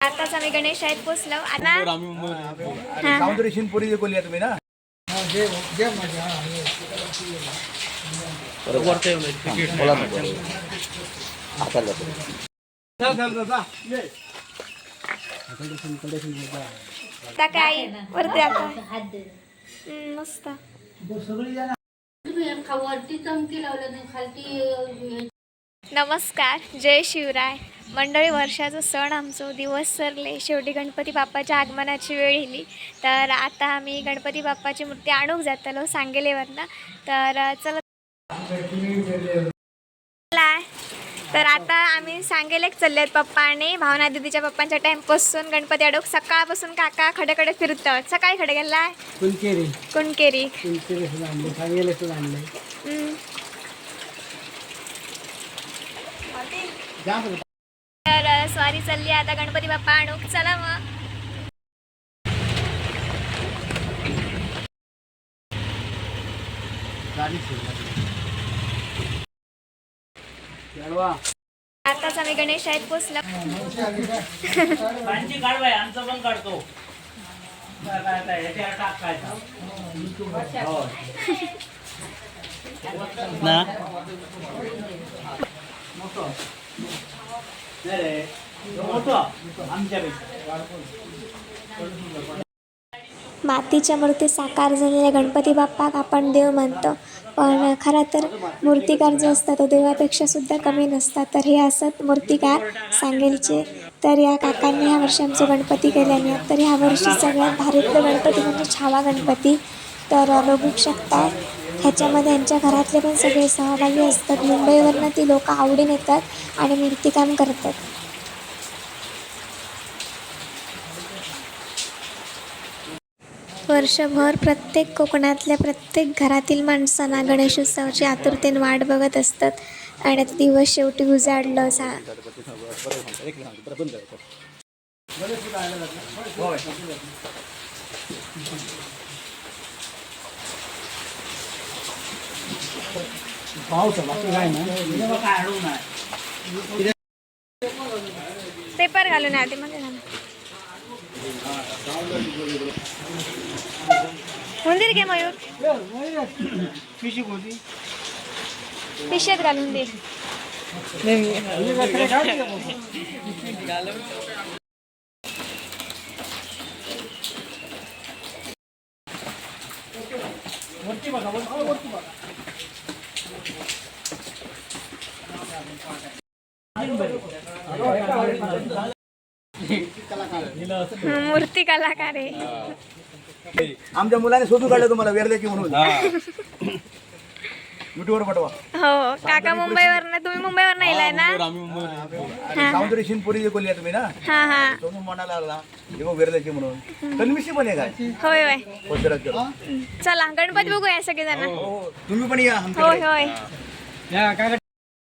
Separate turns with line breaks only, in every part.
आताच आम्ही गणेश शाळेत पोचलो आता हा.
सावंतरी शिनपुरी बोलली तुम्ही ना?
आता काय? वरती आता. हम्म, मस्त.
वरती चमकी लावलं नाही खालती
नमस्कार जय शिवराय. मंडळी वर्षाचा सण आमचो दिवस सरले. शेवटी गणपती बाप्पाच्या आगमनाची वेळ येली तर आता आम्ही गणपती बाप्पाची मूर्ती आणूक जातलो सांगेलेवरनं. तर चला. तर आता आम्ही सांगेलेक चालले आहेत पप्पा आणि भावना दिदीच्या पप्पांच्या टाईमपासून गणपती अडोक सकाळपासून काका खडेकडे फिरतात. सकाळी खडे गेलाय?
कुलकेरी
कुणकेरी
कुलकेरी सुद्धा आणले सांगेले सुद्धा आणले
हम्म.
जाम
तर स्वारी चालली आता गणपती बाप्पा आणूक चला मग. आताच आम्ही गणेश शाळेत पोचलो
आमचं पण काढतो. ना?
मातीच्या मूर्ती साकार झालेल्या गणपती बाप्पाक आपण देव मानतो पण खरं तर मूर्तिकार जो असतात तो देवापेक्षा सुद्धा कमी नसतात. तर हे असत मूर्तिकार सांगेलचे. तर या काकांनी ह्या वर्षी आमचं गणपती केल्याने तर ह्या वर्षी सगळ्यात भारीतलं गणपती म्हणजे छावा गणपती. तर बघू शकता ह्याच्यामध्ये यांच्या घरातले पण सगळे सहभागी असतात. मुंबईवरनं ती लोक आवडीन येतात आणि मूर्तिकाम करतात. वर्षभर प्रत्येक कोकणातल्या प्रत्येक घरातील माणसांना गणेशोत्सवाची आतुरतेने वाट बघत असतात. आणि आता दिवस शेवटी उजाडलं सा
पाऊस आहे, बाकी काय नाही
पेपर घालून आधी मंदिर घे मयूर.
पिशी कोणती
पिशेत घालून दे. हं, मूर्ती कलाकार आहे.
आमच्या मुलाने शोधून काढलं तुम्हाला वेरल्याची म्हणून. युट्यूबवर पाठवा.
हो काका मुंबईवरनं तुम्ही मुंबईवरनं येलाय ना
सावंतरी शिनपुरी बोलली तुम्ही ना?
हा हा.
सोनू हे वेरल्याची म्हणून. तन्मिशी पण आहे काय?
होय होय. चला गणपती बघूया सगळेजण.
हो तुम्ही पण या
होय होय.
या काय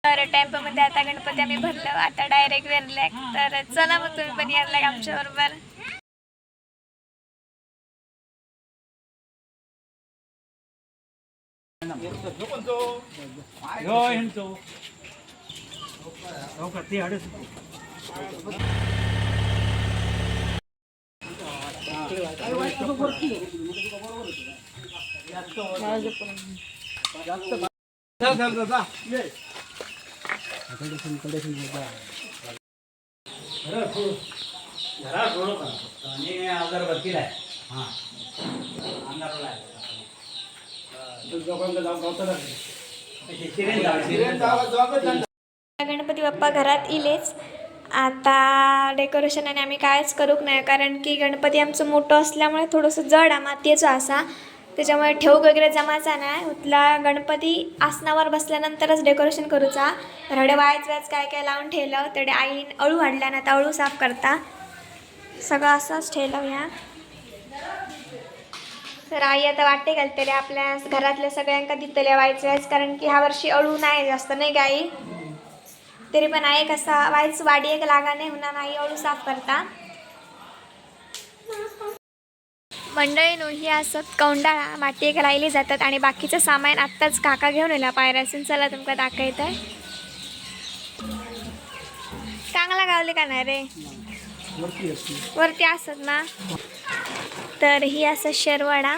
तर टेम्पोमध्ये आता गणपती आम्ही भरलो. आता डायरेक्ट वेरल्याक तर चला मग तुम्ही पण यायला आमच्या बरोबर
का
फक्त. आणि अगरबत्तीला आहे आहे.
गणपती बाप्पा घरात इलेच आता डेकोरेशन आणि आम्ही कायच करूक नाही कारण की गणपती आमचं मोठं असल्यामुळे थोडंसं जड आ मातयेचो असा त्याच्यामुळे ठेवूक वगैरे जमाचा नाही. उतला गणपती आसनावर बसल्यानंतरच डेकोरेशन करूचा. रडे वायच व्याज काय काय लावून ठेवलं तेडे आईन अळू हाडल्या ना आता अळू साफ करता. सगळं असंच ठेवलं ह्या तर आई आता वाटे घालतले आपल्या घरातल्या सगळ्यांका दितल्या वायच व्याज कारण की ह्या वर्षी अळू नाही जास्त नाही गाई तरी पण आई कसा वायच वाडी एक लागा नाही होणार आई अळू साफ करता. मंडळी नु ही असत कौंडाळा माती एक राहिली जातात आणि बाकीचं सामान आत्ताच काका घेऊन येला पायऱ्यासून चला तुमका दाखवत आहे चांगला गावले का नाही रे?
वरती असते
वरती असत ना? तर ही असं शेरवाडा.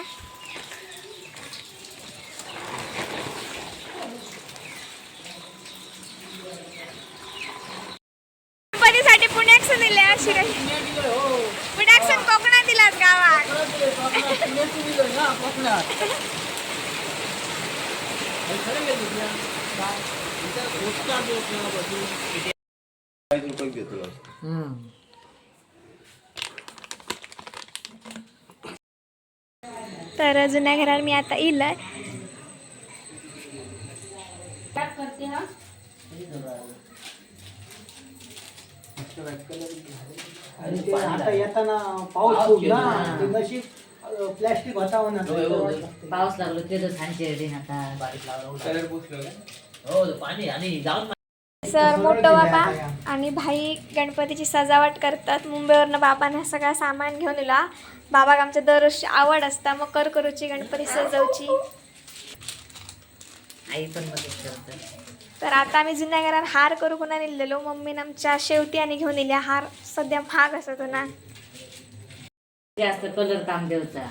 तर जुन्या घरावर मी आता येईल
करते
आणि ते आता येताना पाऊस खूप ना नशीब. प्लॅस्टिक ना
पाऊस लागलो ते तर आता. बारीक लावलं हो पाणी आणि जाऊन
सर मोठं बाबा आणि भाई गणपतीची सजावट करतात. मुंबईवरनं बाबाने सगळं सामान घेऊन येला बाबाक आमच्या दरवर्षी आवड असता. मग कर करूची गणपती सजवची.
आई पण
तर आता आम्ही जुन्या घरात हार करू कोणा नेलेलो मम्मीने आमच्या शेवटी आणि घेऊन येल्या हार सध्या महाग असतो ना.
ते असतं कलर काम देवचा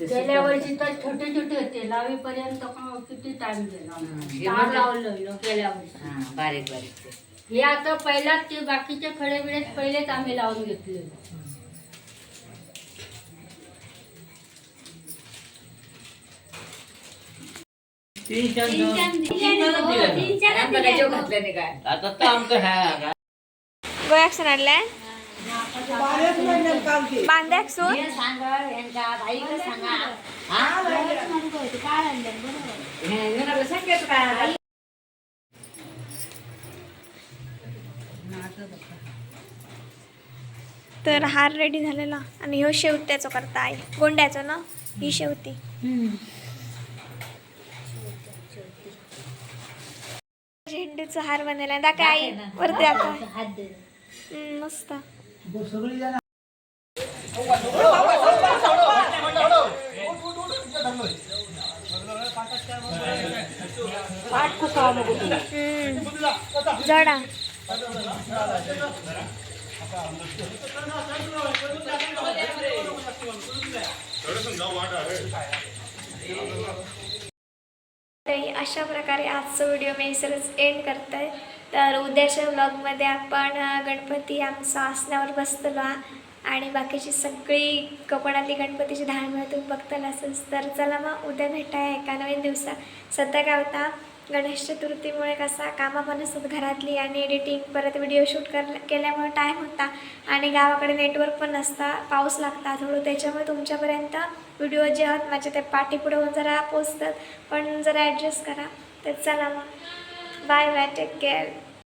ते
गेल्या वर्षी तर छोटे छोटे होते लावेपर्यंत किती टाइम गेला
हे म्हणजे-
लावलं गेल्या वर्षी.
हा बारीक बारीक ते.
हे आता पहिलाच ते बाकीचे खडे बिडे पहिलेच आम्ही लावून घेतले.
तीन चार दिवस-
दिले. हो,
दिले
दिले
आता तर आमचं ह्या
गोयाक आणलाय? बांध्याक सून
काय
काय
तर हार रेडी झालेला. आणि ह्यो शेवट्याचो करता आई. गोंड्याचो ना? ही शेवती झेंडूचा हार बनवला दाखव आई. वरती आता
दे.
मस्त. जडा अशा प्रकारे आजचा व्हिडिओ मी इसरच एंड करत आहे तर उद्याच्या व्लॉगमध्ये आपण गणपती आमचा आसनावर बसतलो आणि बाकीची सगळी कोकणातली गणपतीची धारण तुम्ही बघताल असंच तर चला मग उद्या भेटाय एका नवीन दिवसात. सध्या काय होता गणेश चतुर्थीमुळे कसा कामं पण असतात घरातली आणि एडिटिंग परत व्हिडिओ शूट कर केल्यामुळे टाईम होता. आणि गावाकडे नेटवर्क पण नसता पाऊस लागता थोडं. त्याच्यामुळे तुमच्यापर्यंत व्हिडिओ जे आहेत माझ्या ते पाठीपुढे होऊन जरा पोचतात पण जरा ॲडजस्ट करा. तर चला मग. Bye bye. Take care.